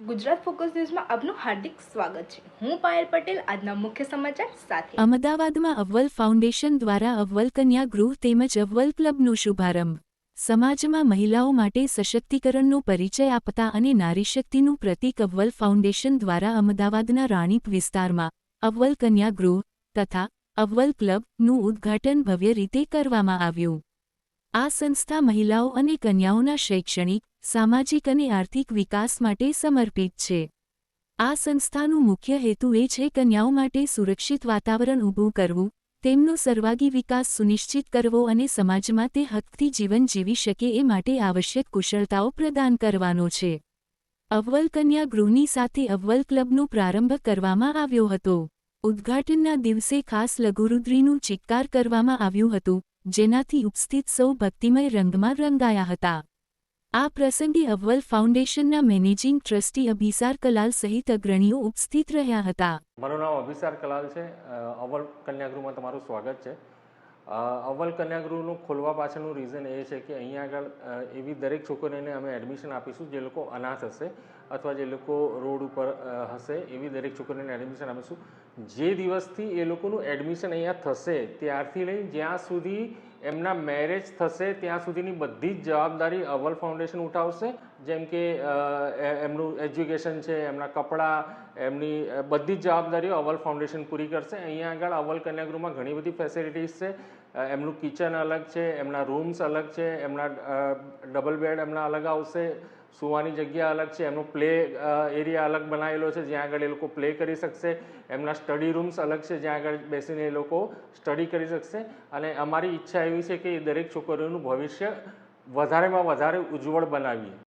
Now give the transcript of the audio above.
Gujarat focus ન્યૂઝમાં આપનું હાર્દિક સ્વાગત છે. હું પાયલ પટેલ, આજના મુખ્ય સમાચાર સાથે. અમદાવાદમાં અવ્વલ ફાઉન્ડેશન દ્વારા અવ્વલ કન્યા ગૃહ તેમજ અવ્વલ ક્લબનો શુભારંભ. સમાજમાં મહિલાઓ માટે સશક્તિકરણનો પરિચય આપતા અને નારીશક્તિનું પ્રતીક અવ્વલ ફાઉન્ડેશન દ્વારા અમદાવાદના રાણીપ વિસ્તારમાં અવ્વલ કન્યા ગૃહ તથા અવ્વલ ક્લબનું ઉદ્ઘાટન ભવ્ય રીતે કરવામાં આવ્યું. આ સંસ્થા મહિલાઓ અને કન્યાઓના શૈક્ષણિક સામાજિક અને આર્થિક વિકાસ માટે સમર્પિત છે. આ સંસ્થાનું મુખ્ય હેતુ એ છે કન્યાઓ માટે સુરક્ષિત વાતાવરણ ઊભું કરવું, તેમનો સર્વાગી વિકાસ સુનિશ્ચિત કરવો અને સમાજમાં તે હકથી જીવન જીવી શકે એ માટે આવશ્યક કુશળતાઓ પ્રદાન કરવાનો છે. અવ્વલ કન્યા ગૃહની સાથે અવ્વલ ક્લબનો પ્રારંભ કરવામાં આવ્યો હતો. ઉદ્ઘાટનના દિવસે ખાસ લઘુરુદ્રીનું ચિત્કાર કરવામાં આવ્યું હતું, જેનાથી ઉપસ્થિત સૌ ભક્તિમય રંગમાં રંગાયા હતા. આ પ્રસંગે અવ્વલ ફાઉન્ડેશનના મેનેજિંગ ટ્રસ્ટી અભિસાર કલાલ સહિત અગ્રણીઓ ઉપસ્થિત રહ્યા હતા. મારું નામ અભિસાર કલાલ છે. અવ્વલ કન્યાગૃહમાં તમારું સ્વાગત છે. અવ્વલ કન્યાગૃહનું ખોલવા પાછળનું રીઝન એ છે કે અહીંયા આગળ એવી દરેક છોકરીઓને અમે એડમિશન આપીશું જે લોકો અનાથ હશે અથવા જે લોકો રોડ ઉપર હશે એવી દરેક છોકરીઓને એડમિશન આપીશું. જે દિવસથી એ લોકોનું એડમિશન અહીંયા થશે ત્યારથી લઈ જ્યાં સુધી એમના મેરેજ થશે ત્યાં સુધીની બધી જ જવાબદારી અવલ ફાઉન્ડેશન ઉઠાવશે. જેમ કે એમનું એજ્યુકેશન છે, એમના કપડાં, એમની બધી જ જવાબદારીઓ અવલ ફાઉન્ડેશન પૂરી કરશે. અહીંયા આગળ અવલ કન્યાગૃહમાં ઘણી બધી ફેસિલિટીઝ છે. એમનું કિચન અલગ છે, એમના રૂમ્સ અલગ છે, એમના ડબલ બેડ એમના અલગ આવશે. સુવાની જગ્યા અલગ છે, એમનો પ્લે એરિયા અલગ બનાવેલો છે, જ્યાં આગળ એ લોકો પ્લે કરી શકશે. એમના સ્ટડી રૂમ્સ અલગ છે, જ્યાં આગળ બેસીને એ લોકો સ્ટડી કરી શકશે. અને અમારી ઈચ્છા એવી છે કે દરેક છોકરીઓનું ભવિષ્ય વધારેમાં વધારે ઉજ્જવળ બનાવીએ.